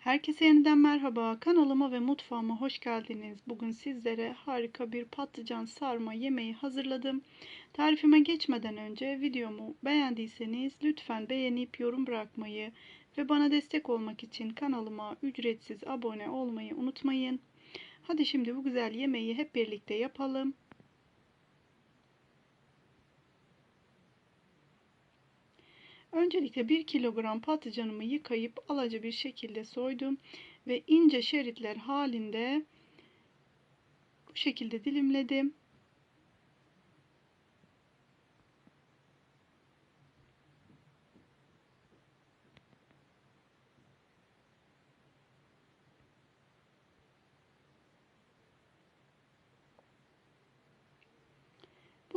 Herkese yeniden merhaba. Kanalıma ve mutfağıma hoş geldiniz. Bugün sizlere harika bir patlıcan sarma yemeği hazırladım. Tarifime geçmeden önce videomu beğendiyseniz lütfen beğenip yorum bırakmayı ve bana destek olmak için kanalıma ücretsiz abone olmayı unutmayın. Hadi şimdi bu güzel yemeği hep birlikte yapalım. Öncelikle 1 kilogram patlıcanımı yıkayıp alaca bir şekilde soydum ve ince şeritler halinde bu şekilde dilimledim.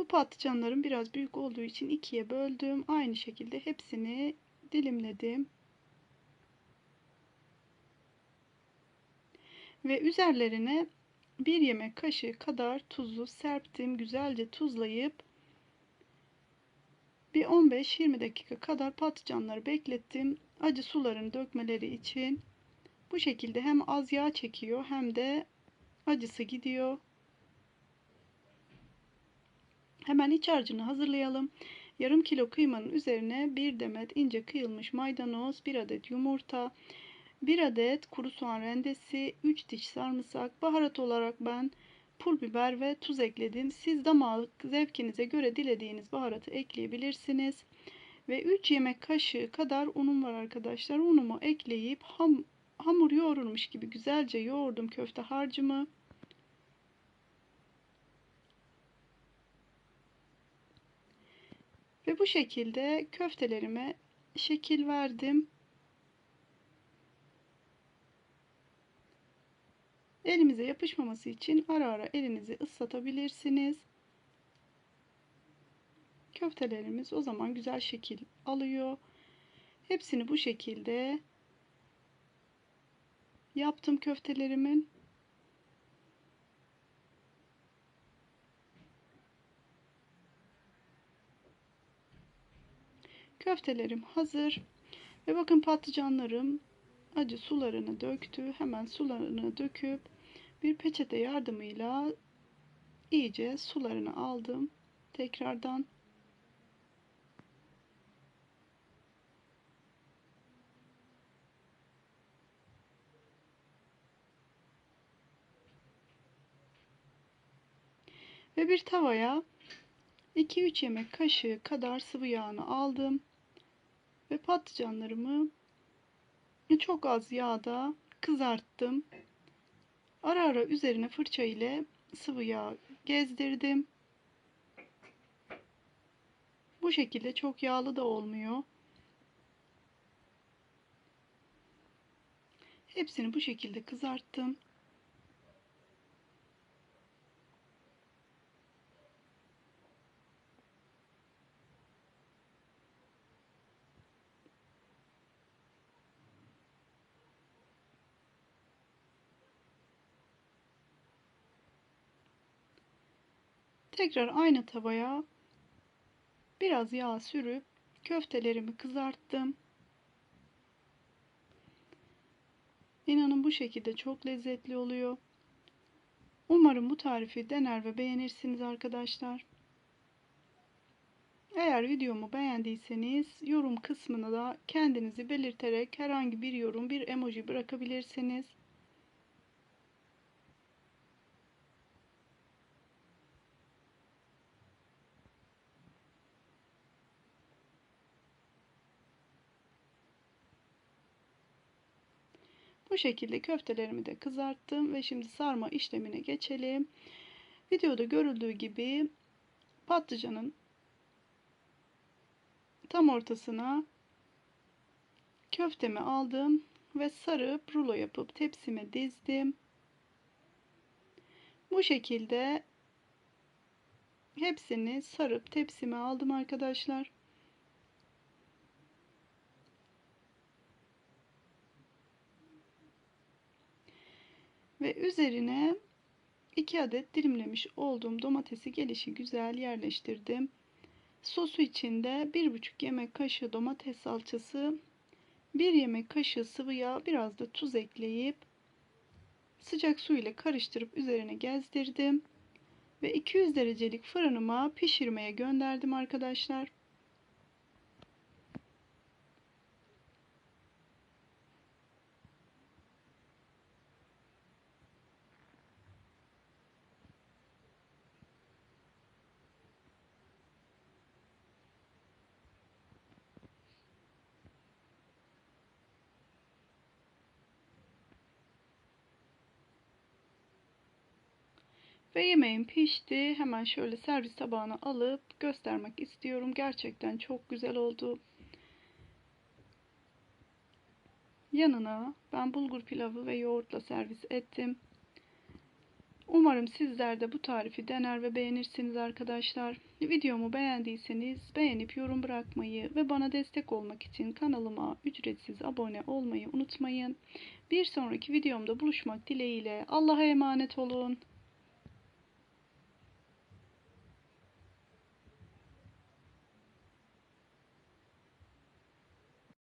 Bu patlıcanların biraz büyük olduğu için ikiye böldüm. Aynı şekilde hepsini dilimledim. Ve üzerlerine bir yemek kaşığı kadar tuzu serptim. Güzelce tuzlayıp bir 15-20 dakika kadar patlıcanları beklettim. Acı sularını dökmeleri için. Bu şekilde hem az yağ çekiyor hem de acısı gidiyor. Hemen iç harcını hazırlayalım. Yarım kilo kıymanın üzerine bir demet ince kıyılmış maydanoz, bir adet yumurta, bir adet kuru soğan rendesi, 3 diş sarımsak, baharat olarak ben pul biber ve tuz ekledim. Siz damak zevkinize göre dilediğiniz baharatı ekleyebilirsiniz. Ve 3 yemek kaşığı kadar unum var arkadaşlar. Unumu ekleyip ham, hamur yoğrulmuş gibi güzelce yoğurdum köfte harcımı. Bu şekilde köftelerime şekil verdim. Elimize yapışmaması için ara ara elinizi ıslatabilirsiniz. Köftelerimiz o zaman güzel şekil alıyor. Hepsini bu şekilde yaptım köftelerimin. Köftelerim hazır. Ve bakın patlıcanlarım acı sularını döktü. Hemen sularını döküp bir peçete yardımıyla iyice sularını aldım. Tekrardan ve bir tavaya 2-3 yemek kaşığı kadar sıvı yağını aldım ve patlıcanlarımı çok az yağda kızarttım. Ara ara üzerine fırça ile sıvı yağ gezdirdim. Bu şekilde çok yağlı da olmuyor. Hepsini bu şekilde kızarttım. Tekrar aynı tavaya biraz yağ sürüp köftelerimi kızarttım. İnanın bu şekilde çok lezzetli oluyor. Umarım bu tarifi dener ve beğenirsiniz arkadaşlar. Eğer videomu beğendiyseniz yorum kısmına da kendinizi belirterek herhangi bir yorum, bir emoji bırakabilirsiniz. Bu şekilde köftelerimi de kızarttım ve şimdi sarma işlemine geçelim. Videoda görüldüğü gibi patlıcanın tam ortasına köftemi aldım ve sarıp rulo yapıp tepsime dizdim. Bu şekilde hepsini sarıp tepsime aldım arkadaşlar. Ve üzerine 2 adet dilimlemiş olduğum domatesi gelişi güzel yerleştirdim. Sosu içinde 1,5 yemek kaşığı domates salçası, 1 yemek kaşığı sıvı yağ, biraz da tuz ekleyip sıcak su ile karıştırıp üzerine gezdirdim ve 200 derecelik fırınıma pişirmeye gönderdim arkadaşlar. Ve yemeğim pişti. Hemen şöyle servis tabağına alıp göstermek istiyorum. Gerçekten çok güzel oldu. Yanına ben bulgur pilavı ve yoğurtla servis ettim. Umarım sizler de bu tarifi dener ve beğenirsiniz arkadaşlar. Videomu beğendiyseniz beğenip yorum bırakmayı ve bana destek olmak için kanalıma ücretsiz abone olmayı unutmayın. Bir sonraki videomda buluşmak dileğiyle Allah'a emanet olun.